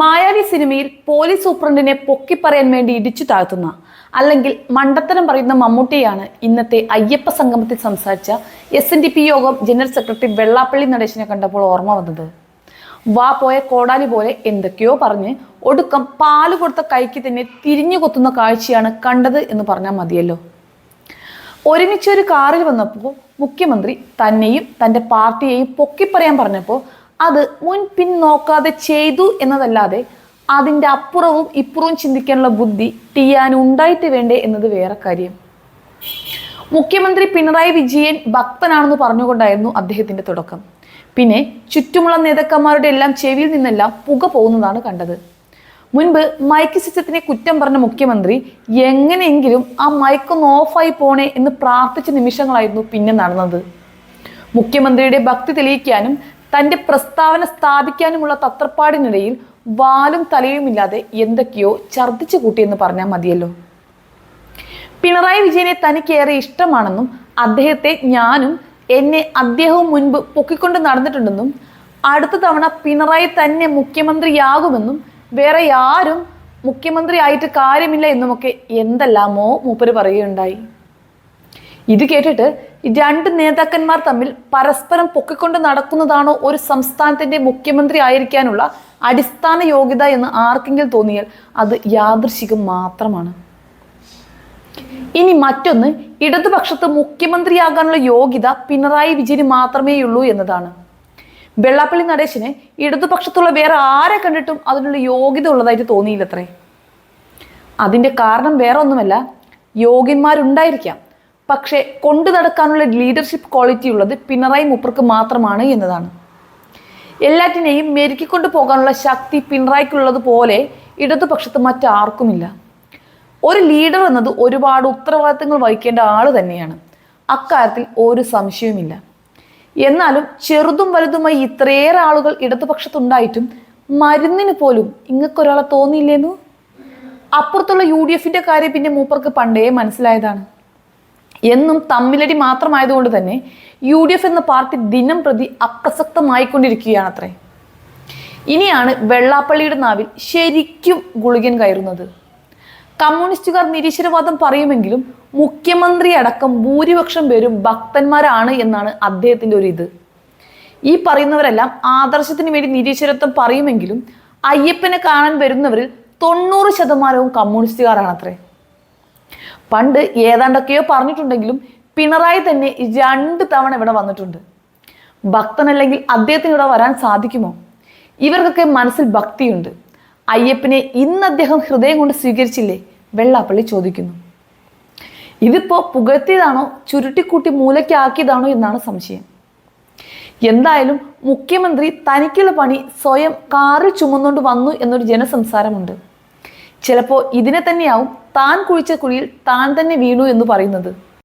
മായാവി സിനിമയിൽ പോലീസ് സൂപ്രണ്ടിനെ പൊക്കിപ്പറയാൻ വേണ്ടി ഇടിച്ചു താഴ്ത്തുന്ന അല്ലെങ്കിൽ മണ്ടത്തരം പറയുന്ന മമ്മൂട്ടിയാണ് ഇന്നത്തെ അയ്യപ്പ സംഗമത്തിൽ സംസാരിച്ച S N D P Yogam general secretary Vellappally നടേശനെ കണ്ടപ്പോൾ ഓർമ്മ വന്നത്. വാ പോയ കോടാലി പോലെ എന്തൊക്കെയോ പറഞ്ഞ് ഒടുക്കം പാൽ കൊടുത്ത കൈക്ക് തന്നെ തിരിഞ്ഞു കൊത്തുന്ന കാഴ്ചയാണ് കണ്ടത് എന്ന് പറഞ്ഞാൽ മതിയല്ലോ. ഒരുമിച്ച് ഒരു കാറിൽ വന്നപ്പോൾ മുഖ്യമന്ത്രി തന്നെയും തന്റെ പാർട്ടിയെയും പൊക്കിപ്പറയാൻ പറഞ്ഞപ്പോൾ അത് മുൻ പിൻ നോക്കാതെ ചെയ്തു എന്നതല്ലാതെ അതിന്റെ അപ്പുറവും ഇപ്പുറവും ചിന്തിക്കാനുള്ള ബുദ്ധി ടിയാൻ ഉണ്ടായിട്ട് വേണ്ടേ എന്നത് വേറെ കാര്യം. മുഖ്യമന്ത്രി പിണറായി വിജയൻ ഭക്തനാണെന്ന് പറഞ്ഞുകൊണ്ടായിരുന്നു അദ്ദേഹത്തിന്റെ തുടക്കം. പിന്നെ ചുറ്റുമുള്ള നേതാക്കന്മാരുടെ എല്ലാം ചെവിയിൽ നിന്നെല്ലാം പുക പോകുന്നതാണ് കണ്ടത്. മുൻപ് മൈക്ക് സിസ്റ്റത്തിനെ കുറ്റം പറഞ്ഞ മുഖ്യമന്ത്രി എങ്ങനെയെങ്കിലും ആ മൈക്കൊന്ന് ഓഫായി പോണേ എന്ന് പ്രാർത്ഥിച്ച നിമിഷങ്ങളായിരുന്നു പിന്നെ നടന്നത്. മുഖ്യമന്ത്രിയുടെ ഭക്തി തെളിയിക്കാനും തന്റെ പ്രസ്താവന സ്ഥാപിക്കാനുമുള്ള തത്രപ്പാടിനിടയിൽ വാലും തലയുമില്ലാതെ എന്തൊക്കെയോ ഛർദ്ദിച്ചു കൂട്ടിയെന്ന് പറഞ്ഞാൽ മതിയല്ലോ. പിണറായി വിജയനെ തനിക്കേറെ ഇഷ്ടമാണെന്നും അദ്ദേഹത്തെ ഞാനും എന്നെ അദ്ദേഹവും മുൻപ് പൊക്കിക്കൊണ്ട് നടന്നിട്ടുണ്ടെന്നും അടുത്ത തവണ പിണറായി തന്നെ മുഖ്യമന്ത്രിയാകുമെന്നും വേറെ ആരും മുഖ്യമന്ത്രി ആയിട്ട് കാര്യമില്ല എന്നുമൊക്കെ എന്തെല്ലാമോ മൂപ്പര് പറയുകയുണ്ടായി. ഇത് കേട്ടിട്ട് രണ്ട് നേതാക്കന്മാർ തമ്മിൽ പരസ്പരം പൊക്കിക്കൊണ്ട് നടക്കുന്നതാണോ ഒരു സംസ്ഥാനത്തിന്റെ മുഖ്യമന്ത്രി ആയിരിക്കാനുള്ള അടിസ്ഥാന യോഗ്യത എന്ന് ആർക്കെങ്കിലും തോന്നിയാൽ അത് യാദൃശികം മാത്രമാണ്. ഇനി മറ്റൊന്ന് ഇടതുപക്ഷത്ത് മുഖ്യമന്ത്രിയാകാനുള്ള യോഗ്യത പിണറായി വിജയന് മാത്രമേയുള്ളൂ എന്നതാണ്. വെള്ളാപ്പള്ളി നടേശന് ഇടതുപക്ഷത്തുള്ള വേറെ ആരെ കണ്ടിട്ടും അതിനുള്ള യോഗ്യത ഉള്ളതായിട്ട് തോന്നിയില്ലത്രേ. അതിന്റെ കാരണം വേറെ ഒന്നുമല്ല യോഗ്യന്മാരുണ്ടായിരിക്കാം. പക്ഷേ കൊണ്ടു നടക്കാനുള്ള ലീഡർഷിപ്പ് ക്വാളിറ്റി ഉള്ളത് പിണറായി മൂപ്പർക്ക് മാത്രമാണ് എന്നതാണ്. എല്ലാറ്റിനെയും മെരുക്കിക്കൊണ്ട് പോകാനുള്ള ശക്തി പിണറായിക്കുള്ളത് പോലെ ഇടതുപക്ഷത്ത് മറ്റാർക്കുമില്ല. ഒരു ലീഡർ എന്നത് ഒരുപാട് ഉത്തരവാദിത്തങ്ങൾ വഹിക്കേണ്ട ആൾ തന്നെയാണ്. അക്കാര്യത്തിൽ ഒരു സംശയവുമില്ല. എന്നാലും ചെറുതും വലുതുമായി ഇത്രയേറെ ആളുകൾ ഇടതുപക്ഷത്തുണ്ടായിട്ടും മരുന്നിന് പോലും ഇങ്ങക്കൊരാളെ തോന്നിയില്ലേന്നു? അപ്പുറത്തുള്ള യു ഡി എഫിന്റെ കാര്യം പിന്നെ മൂപ്പർക്ക് പണ്ടേ മനസ്സിലായതാണ്. എന്നും തമ്മിലടി മാത്രമായതുകൊണ്ട് തന്നെ യു ഡി എഫ് എന്ന പാർട്ടി ദിനം പ്രതി അപ്രസക്തമായിക്കൊണ്ടിരിക്കുകയാണത്രേ. ഇനിയാണ് വെള്ളാപ്പള്ളിയുടെ നാവിൽ ശരിക്കും ഗുളികൻ കയറുന്നത്. കമ്മ്യൂണിസ്റ്റുകാർ നിരീശ്വരവാദം പറയുമെങ്കിലും മുഖ്യമന്ത്രി അടക്കം ഭൂരിപക്ഷം പേരും ഭക്തന്മാരാണ് എന്നാണ് അദ്ദേഹത്തിന്റെ ഒരു ഇത്. ഈ പറയുന്നവരെല്ലാം ആദർശത്തിന് വേണ്ടി നിരീശ്വരത്വം പറയുമെങ്കിലും അയ്യപ്പനെ കാണാൻ വരുന്നവരിൽ തൊണ്ണൂറ് ശതമാനവും കമ്മ്യൂണിസ്റ്റുകാരാണത്രേ. പണ്ട് ഏതാണ്ടൊക്കെയോ പറഞ്ഞിട്ടുണ്ടെങ്കിലും പിണറായി തന്നെ രണ്ട് തവണ ഇവിടെ വന്നിട്ടുണ്ട്. ഭക്തനല്ലെങ്കിൽ അദ്ദേഹത്തിന് ഇവിടെ വരാൻ സാധിക്കുമോ? ഇവർക്കൊക്കെ മനസ്സിൽ ഭക്തിയുണ്ട്. അയ്യപ്പനെ ഇന്ന് അദ്ദേഹം ഹൃദയം കൊണ്ട് സ്വീകരിച്ചില്ലേ? വെള്ളാപ്പള്ളി ചോദിക്കുന്നു. ഇതിപ്പോ പുകഴ്ത്തിയതാണോ? ചുരുട്ടിക്കൂട്ടി മൂലയ്ക്കാക്കിയതാണോ എന്നാണ് സംശയം. എന്തായാലും മുഖ്യമന്ത്രി തനിക്കുള്ള പണി സ്വയം കാറിൽ ചുമന്നുകൊണ്ട് വന്നു എന്നൊരു ജനസംസാരമുണ്ട്. ചിലപ്പോൾ ഇതിനെ തന്നെയാവും താൻ കുഴിച്ച കുഴിയിൽ താൻ തന്നെ വീണു എന്ന് പറയുന്നത്.